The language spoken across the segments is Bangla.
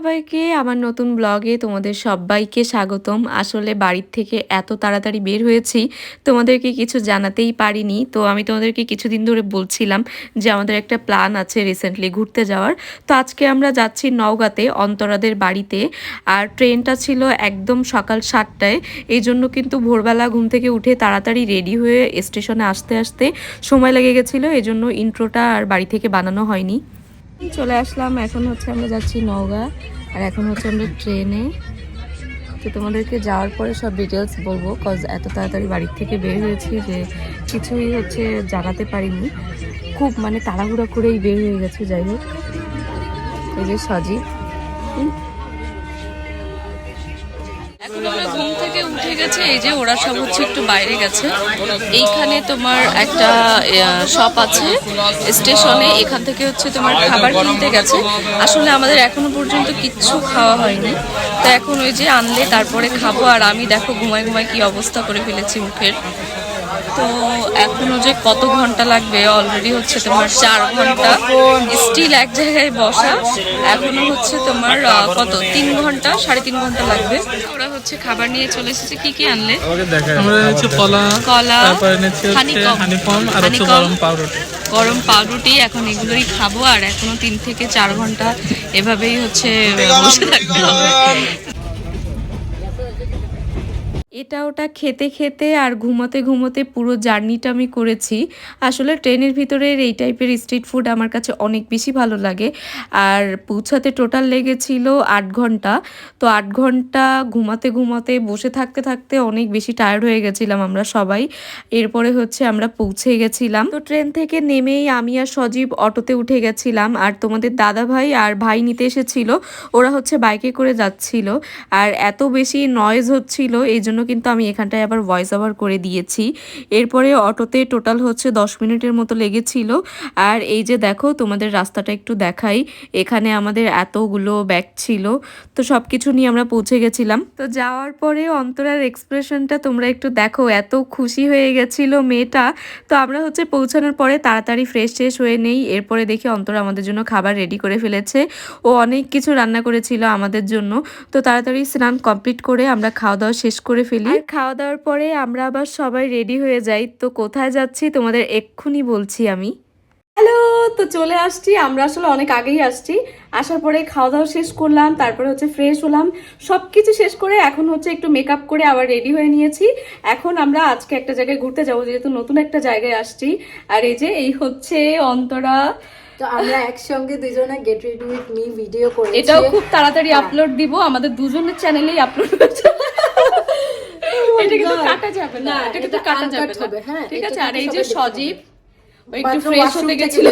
সবাইকে আমার নতুন ব্লগে তোমাদের সবাইকে স্বাগতম। আসলে বাড়ির থেকে এত তাড়াতাড়ি বের হয়েছি, তোমাদেরকে কিছু জানাতেই পারিনি। তো আমি তোমাদেরকে কিছুদিন ধরে বলছিলাম যে আমাদের একটা প্ল্যান আছে রিসেন্টলি ঘুরতে যাওয়ার। তো আজকে আমরা যাচ্ছি নওগাঁতে অন্তরাদের বাড়িতে আর ট্রেনটা ছিল একদম সকাল সাতটায়। এই জন্য কিন্তু ভোরবেলা ঘুম থেকে উঠে তাড়াতাড়ি রেডি হয়ে স্টেশনে আসতে আসতে সময় লেগে গেছিল। এই জন্য ইন্ট্রোটা আর বাড়ি থেকে বানানো হয়নি। চলে আসলাম, এখন হচ্ছে আমরা যাচ্ছি নওগাঁ, আর এখন হচ্ছে আমরা ট্রেনে তো তোমাদেরকে যাওয়ার পরে সব ডিটেলস বলব কজ এত তাড়াতাড়ি বাড়ির থেকে বের হয়েছি যে কিছুই হচ্ছে জানাতে পারিনি। খুব মানে তাড়াহুড়া করেই বের হয়ে গেছে, যাই হোক। এই যে সজীব। উঠে গেছে, এই যে ওরা সব হচ্ছে একটু বাইরে গেছে। এইখানে তোমার একটা শপ আছে স্টেশনে এখান থেকে হচ্ছে তোমার খাবার কিনতে গেছে। আসলে আমাদের এখনও পর্যন্ত কিচ্ছু খাওয়া হয়নি। তো এখন ওই যে আনলে, তারপরে খাব, আর আমি দেখো ঘুমায় ঘুমায় কি অবস্থা করে ফেলেছি মুখের। তো এখনও যে কত ঘণ্টা লাগবে অলরেডি হচ্ছে তোমার চার ঘণ্টা। স্টিল এক জায়গায় বসা। এখনও হচ্ছে তোমার কত? তিন ঘণ্টা সাড়ে তিন ঘণ্টা লাগবে। ওরা হচ্ছে খাবার নিয়ে চলে এসেছে। কি কি আনলে? আমরা এনেছি কলা কলা, তারপর এনেছি হচ্ছে হানিকম। আর হচ্ছে গরম পাউরুটি। গরম পাউরুটি এখন এগুলোই খাব। আর এখনও তিন থেকে চার ঘণ্টা এভাবেই হচ্ছে বসে থাকতে হবে। এটা ওটা খেতে খেতে আর ঘুমোতে ঘুমোতে পুরো জার্নিটা আমি করেছি। আসলে ট্রেনের ভিতরের এই টাইপের স্ট্রিট ফুড আমার কাছে অনেক বেশি ভালো লাগে। আর পৌঁছাতে টোটাল লেগেছিল আট ঘণ্টা। তো আট ঘণ্টা ঘুমাতে ঘুমাতে বসে থাকতে থাকতে অনেক বেশি টায়ার্ড হয়ে গেছিলাম আমরা সবাই। এরপরে হচ্ছে আমরা পৌঁছে গেছিলাম। তো ট্রেন থেকে নেমেই আমি আর সজীব অটোতে উঠে গেছিলাম। আর তোমাদের দাদা ভাই আর ভাই নিতে এসেছিল। ওরা হচ্ছে বাইকে করে যাচ্ছিল। আর এত বেশি নয়েজ হচ্ছিল, এই জন্য কিন্তু আমি এখানটায় আবার ভয়েস ওভার করে দিয়েছি। এরপরে অটোতে টোটাল হচ্ছে দশ মিনিটের মতো লেগেছিল। আর এই যে দেখো, তোমাদের রাস্তাটা একটু দেখাই। এখানে আমাদের এতগুলো ব্যাগ ছিল। তো সব কিছু নিয়ে আমরা পৌঁছে গেছিলাম। তো যাওয়ার পরে অন্তরার এক্সপ্রেশনটা তোমরা একটু দেখো, এত খুশি হয়ে গেছিল মেয়েটা। তো আমরা হচ্ছে পৌঁছানোর পরে তাড়াতাড়ি ফ্রেশ শেষ হয়ে নেই। এরপরে দেখি অন্তরা আমাদের জন্য খাবার রেডি করে ফেলেছে। ও অনেক কিছু রান্না করেছিল আমাদের জন্য। তো তাড়াতাড়ি স্নান কমপ্লিট করে আমরা খাওয়া দাওয়া শেষ করে ফেলি আর খাওয়া দাওয়ার পরে আমরা আবার সবাই রেডি হয়ে যাই। তো কোথায় যাচ্ছি তোমাদের এক্ষুনি বলছি আমি। হ্যালো তো চলে আসছি। আমরা আসলে অনেক আগেই আসছি। আসার পরে খাওয়া দাওয়া শেষ করলাম তারপরে হচ্ছে ফ্রেশ হলাম। সব কিছু শেষ করে এখন হচ্ছে একটু মেকআপ করে আবার রেডি হয়ে নিয়েছি। এখন আমরা আজকে একটা জায়গায় ঘুরতে যাব যেহেতু নতুন একটা জায়গায় আসছি। আর এই যে এই হচ্ছে অন্তরা। তো আমরা একসঙ্গে দুজনে get ready with me video করেছি। এটাও খুব তাড়াতাড়ি আপলোড দিব। আমাদের দুজনের চ্যানেলেই আপলোড হচ্ছে এটা কিন্তু কাটা যাবে না এটা কিন্তু কাটা যাবে না। হ্যাঁ, ঠিক আছে আর এই যে সজীব একটু ফ্রেশ হতে গেছিল।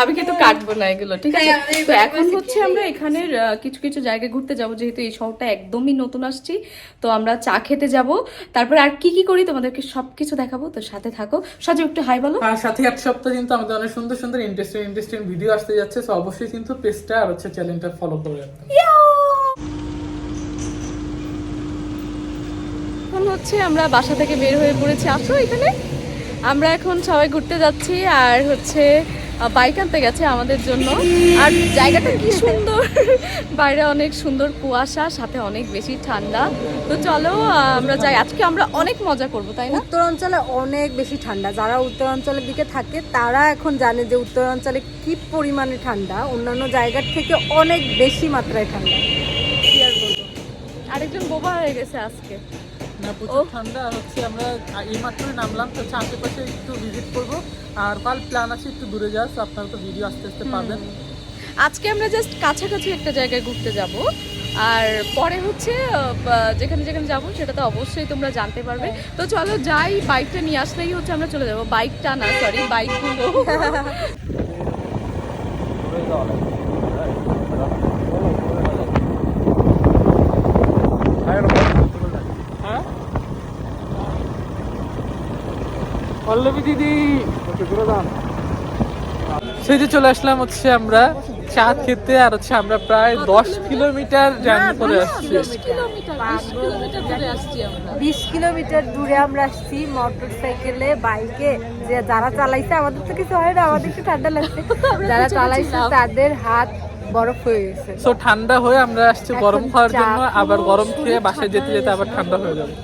আমি কিন্তু কাটবো না এগুলো ঠিক আছে? হ্যাঁ, তো এখন হচ্ছে আমরা এখানের কিছু কিছু জায়গায় ঘুরতে যাব যেহেতু এই শহরটা একদমই নতুন আসছি তো আমরা চা খেতে যাব। তারপর আর কি কি করি তোমাদেরকে সবকিছু দেখাবো তো সাথে থাকো। সজীব একটু হাই বলো। আর সাথে এক সপ্তাহ কিন্তু আমাদের অনেক সুন্দর সুন্দর ইন্টারেস্টিং ইন্টারেস্টিং ভিডিও আসতে যাচ্ছে তো অবশ্যই কিন্তু পেজটা আর হচ্ছে চ্যানেলটা ফলো করে রাখবেন এখন হচ্ছে আমরা বাসা থেকে বের হয়ে পড়েছি। আসো এখানে। আমরা এখন সবাই ঘুরতে যাচ্ছি আর হচ্ছে বাইক আনতে গেছে আমাদের জন্য। আর জায়গাটা কি সুন্দর। বাইরে অনেক সুন্দর কুয়াশা সাথে অনেক বেশি ঠান্ডা। তো চলো আমরা যাই। আজকে আমরা অনেক মজা করব তাই না? উত্তরাঞ্চলে অনেক বেশি ঠান্ডা। যারা উত্তরাঞ্চলের দিকে থাকে তারা এখন জানে যে উত্তরাঞ্চলে কি পরিমাণে ঠান্ডা। অন্যান্য জায়গার থেকে অনেক বেশি মাত্রায় ঠান্ডা। আরেকজন বোবা হয়ে গেছে আজকে। প্রচুর ঠান্ডা আর হচ্ছে আমরা এই মাত্রই নামলাম তো হচ্ছে আশেপাশে একটু ভিজিট করব। আর কাল প্ল্যান আছে একটু দূরে তো আপনারা তো ভিডিও আস্তে আস্তে পাবেন। আজকে আমরা জাস্ট কাছাকাছি একটা জায়গায় ঘুরতে যাব। আর পরে হচ্ছে যেখানে যেখানে যাব সেটা তো অবশ্যই তোমরা জানতে পারবে। তো চলো যাই বাইকটা নিয়ে আসলেই হচ্ছে আমরা চলে যাব। বাইকটা না সরি বাইকগুলো পল্লবী দিদি। সেই যে চলে আসলাম হচ্ছে আমরা চা খেতে আর হচ্ছে আমরা প্রায় দশ কিলোমিটার জার্নি করে আসছি। বিশ কিলোমিটার দূরে আমরা। আসছি মোটর সাইকেলে বাইকে। যে যারা চালাইছে আমাদের তো কিছু হয় না আমাদের একটু ঠান্ডা লাগছে। যারা চালাইছে তাদের হাত বরফ হয়ে গেছে। সো ঠান্ডা হয়ে আমরা আসছি গরম খাওয়ার জন্য আবার গরম খেয়ে বাসায় যেতে যেতে আবার ঠান্ডা হয়ে যাবে।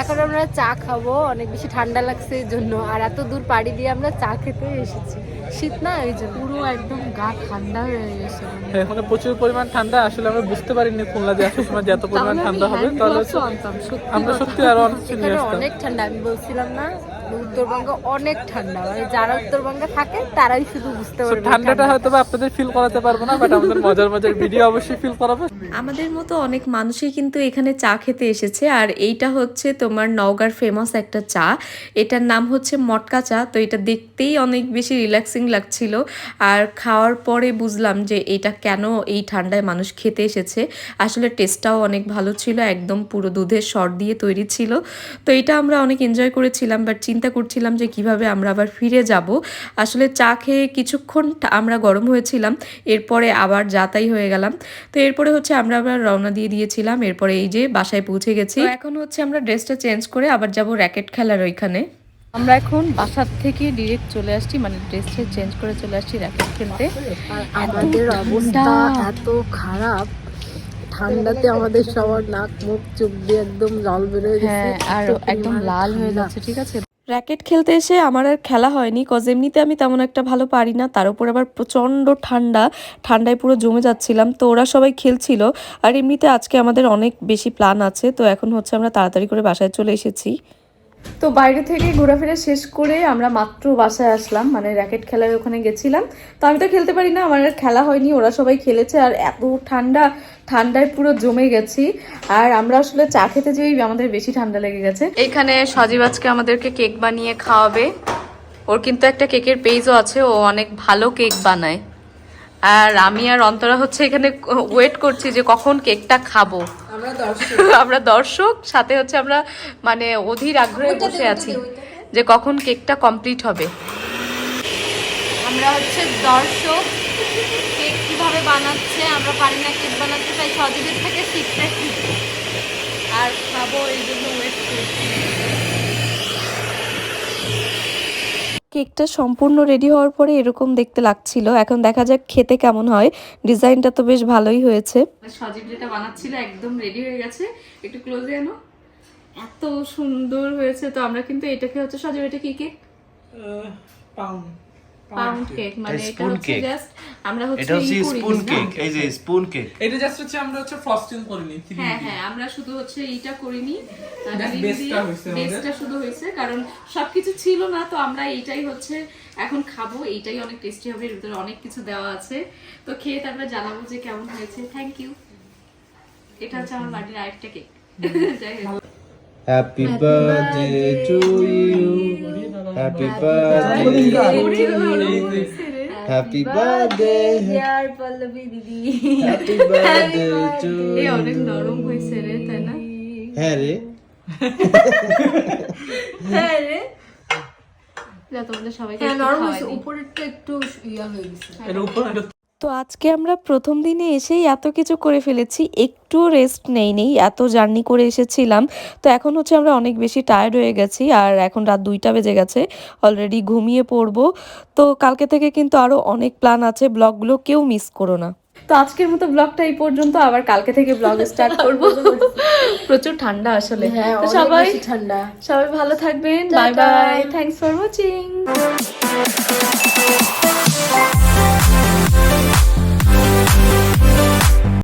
এখন আমরা চা খাব অনেক বেশি ঠান্ডা লাগছে এই জন্য। আর এত দূর পাড়ি দিয়ে আমরা চা খেতে এসেছি। শীত না এই জন্য পুরো একদম গা ঠান্ডা হয়ে গেছে। এখানে প্রচুর পরিমাণ ঠান্ডা আসলে আমরা বুঝতে পারিনি খুলনা যে আসার সময় যে এত পরিমাণ ঠান্ডা হবে। তাহলে আমরা সত্যি আরও অনেক অনেক ঠান্ডা আমি বলছিলাম না উত্তরবঙ্গ অনেক ঠান্ডা। মানে যারা উত্তরবঙ্গে থাকে তারাই শুধু বুঝতে পারবে ঠান্ডাটা হয়তো বা আপনাদের ফিল করাতে পারব না বাট আমাদের মজার মজার ভিডিও অবশ্যই ফিল করাবো। আমাদের মতো অনেক মানুষই কিন্তু এখানে চা খেতে এসেছে আর এইটা হচ্ছে তোমার নওগাঁর ফেমাস একটা চা। এটার নাম হচ্ছে মটকা চা তো এটা দেখতেই অনেক বেশি রিল্যাক্সিং লাগছিল। আর খাওয়ার পরে বুঝলাম যে এটা কেন এই ঠান্ডায় মানুষ খেতে এসেছে। আসলে টেস্টটাও অনেক ভালো ছিল একদম পুরো দুধের সর দিয়ে তৈরি ছিল। তো এটা আমরা অনেক এনজয় করেছিলাম বাট চিন্তা করছিলাম যে কীভাবে আমরা আবার ফিরে যাব। আসলে চা খেয়ে কিছুক্ষণ আমরা গরম হয়েছিলাম এরপরে আবার যাতাই হয়ে গেলাম। তো এরপরে হচ্ছে আমরা আবার রওনা দিয়ে দিয়েছিলাম এরপরে এই যে বাসায় পৌঁছে গেছি। এখন হচ্ছে আমরা ড্রেসটা চেঞ্জ করে আবার যাব র্যাকেট খেলার ওইখানে। আমরা এখন বাসার থেকে ডিরেক্ট চলে আসছি মানে ড্রেসটা চেঞ্জ করে চলে আসছি র্যাকেট খেলতে। আমাদের অবস্থা এত খারাপ। ঠান্ডাতে আমাদের সবার নাক মুখ চোখ দিয়ে একদম লাল বেরোয় হ্যাঁ আর একদম লাল হয়ে। যাচ্ছে ঠিক আছে? র্যাকেট খেলতে এসে আমার আর খেলা হয়নি কজ এমনিতে আমি তেমন একটা ভালো পারি না। তার উপর আবার প্রচণ্ড ঠান্ডা, ঠান্ডায় পুরো জমে যাচ্ছিলাম। তো ওরা সবাই খেলছিল। আর এমনিতে আজকে আমাদের অনেক বেশি প্ল্যান আছে। তো এখন হচ্ছে আমরা তাড়াতাড়ি করে বাসায় চলে এসেছি। তো বাইরে থেকে ঘোরাফেরা শেষ করে আমরা মাত্র বাসায় আসলাম মানে র্যাকেট খেলার ওখানে গেছিলাম। তো আমি তো খেলতে পারি না, আমার আর খেলা হয়নি, ওরা সবাই খেলেছে আর এত ঠান্ডা, ঠান্ডায় পুরো জমে গেছি। আর আমরা আসলে চা খেতে যেই আমাদের বেশি ঠান্ডা লেগে গেছে। এখানে সজীব আজকে আমাদেরকে কেক বানিয়ে খাওয়াবে। ওর কিন্তু একটা কেকের পেজও আছে, ও অনেক ভালো কেক বানায়। আর আমি আর অন্তরা হচ্ছে এখানে ওয়েট করছি যে কখন কেকটা খাব। আমরা দর্শক। সাথে হচ্ছে আমরা মানে অধীর আগ্রহে বসে আছি যে কখন কেকটা কমপ্লিট হবে। আমরা হচ্ছে দর্শক কেক কীভাবে বানাচ্ছে আমরা পারি না কেক বানাতে তাই সজীবের থেকে শিখতে আর খাব এই জন্য ওয়েট করছি। কেকটা সম্পূর্ণ রেডি হওয়ার পরে এরকম দেখতে লাগছিল। এখন দেখা যাক খেতে কেমন হয়। ডিজাইনটা তো বেশ ভালোই হয়েছে। সজীব যেটা বানাচ্ছিল একদম রেডি হয়ে গেছে। একটু ক্লোজে আনো। এত সুন্দর হয়েছে। তো আমরা কিন্তু এটাকে হচ্ছে সজীব এটা কি কেক? পাউন্ড পাউন্ড কেক মানে এটা হচ্ছে জাস্ট আমরা হচ্ছে এটা হচ্ছে স্পুন কেক এই যে স্পুন কেক। এটা জাস্ট হচ্ছে আমরা হচ্ছে ফ্রস্টিং করিনি হ্যাঁ হ্যাঁ আমরা শুধু হচ্ছে এইটা করিনি Just হয়েছে আমাদের। শুধু হয়েছে কারণ সবকিছু ছিল না তো আমরা এইটাই হচ্ছে এখন খাব এইটাই অনেক টেস্টি হবে এর ভিতরে অনেক কিছু দেওয়া আছে। তো খেয়ে তারপরে জানাব যে কেমন হয়েছে। থ্যাংক ইউ এটা হচ্ছে আমার বাড়ির আরেকটা কেক। যাই হোক। Happy birthday to you happy birthday happy birthday dear Pallavi দিদি হ্যাপি বার্থডে টু এ অনেক নরম হয়েছে রে তাই না? হ্যাঁ রে। হ্যাঁ রে। তোমাদের সবাইকে হ্যাঁ নরম হয়েছে উপরেরটা একটু ইয়া হয়ে গেছে। এর উপর তো আজকে আমরা প্রথম দিনে এসেই এত কিছু করে ফেলেছি একটু রেস্ট নেই নেই এত জার্নি করে এসেছিলাম। তো এখন হচ্ছে আমরা অনেক বেশি টায়ার্ড হয়ে গেছি আর এখন রাত দুইটা বেজে গেছে অলরেডি ঘুমিয়ে পড়ব। তো কালকে থেকে কিন্তু আরও অনেক প্ল্যান আছে ব্লগগুলো কেউ মিস করো না। তো আজকের মতো ব্লগটা এই পর্যন্ত আবার কালকে থেকে ব্লগ স্টার্ট করব। প্রচুর ঠান্ডা আসলে। হ্যাঁ তো সবাই ঠান্ডা। সবাই ভালো থাকবেন bye bye thanks for watching